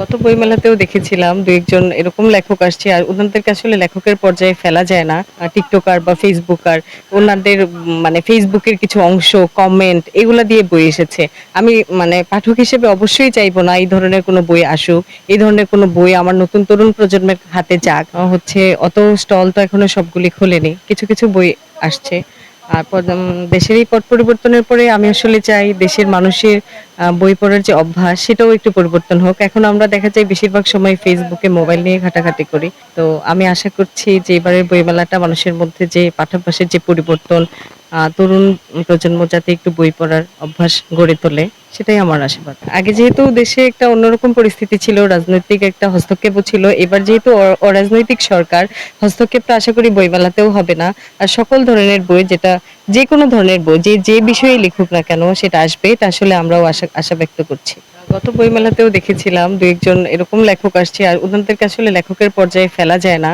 গত বইমেলাতেও দেখেছিলাম দু একজন এরকম লেখক আসছে আর উনাদেরকে আসলে লেখকের পর্যায়ে ফেলা যায় না। টিকটকার বা ফেসবুকার উনাদের উম মানে ফেসবুকের কিছু অংশ, কমেন্ট এগুলা দিয়ে বই এসেছে। আমি মানে পাঠক হিসেবে অবশ্যই চাইব না এই ধরনের কোনো বই আসুক। এই ধরনের কোনো বই আমার নতুন তরুণ প্রজন্মের হাতে যাক। হচ্ছে অত স্টল তো এখনও সবগুলি খোলেনি। কিছু, কিছু বই আসছে। আর দেশের এই পট পরিবর্তনের পরে আমি আসলে চাই দেশের মানুষের বই পড়ার যে অভ্যাস সেটাও একটু পরিবর্তন হোক। এখন আমরা দেখা যায় বেশিরভাগ সময় ফেসবুকে মোবাইল নিয়ে ঘাটাঘাটি করি। তো আমি আশা করছি যে এবারের বইমেলাটা মানুষের মধ্যে যে পাঠাভ্যাসের যে পরিবর্তন, তরুণ প্রজন্ম যাতে একটু বই পড়ার অভ্যাস গড়ে তোলে সেটাই আমার আশীর্বাদ। আগে যেহেতু দেশে একটা অন্যরকম পরিস্থিতি ছিল, রাজনৈতিক একটা হস্তক্ষেপও ছিল। এবার যেহেতু অরাজনৈতিক সরকার, হস্তক্ষেপটা আশা করি বই বইমেলাতেও হবে না। আর সকল ধরনের বই যেটা যেকোনো ধরনের বই যে, যে বিষয়ে লিখুক না কেন সেটা আসবে এটা আসলে আমরাও আশা আশা ব্যক্ত করছি। গত বইমেলাতেও দেখেছিলাম দু একজন এরকম লেখক আসছে আর উনাদেরকে আসলে লেখকের পর্যায়ে ফেলা যায় না।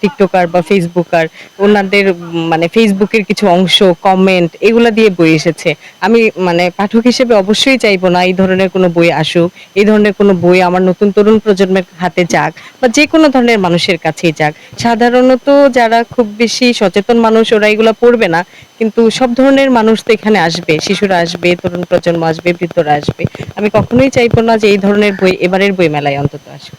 টিকটকার বা ফেসবুকার উনাদের উম মানে ফেসবুকের কিছু অংশ, কমেন্ট এগুলা দিয়ে বই এসেছে। আমি মানে পাঠক হিসেবে অবশ্যই চাইব না এই ধরনের কোনো বই আসুক। এই ধরনের কোনো বই আমার নতুন তরুণ প্রজন্মের হাতে যাক বা যেকোনো ধরনের মানুষের কাছেই যাক। সাধারণত যারা খুব বেশি সচেতন মানুষ ওরা এগুলা পড়বে না। কিন্তু সব ধরনের মানুষ তো এখানে আসবে। শিশুরা আসবে, তরুণ প্রজন্ম আসবে, বৃদ্ধরা আসবে। আমি কখনোই চাইব না যে এই ধরনের বই এবারের বই মেলায় অন্তত আসুক।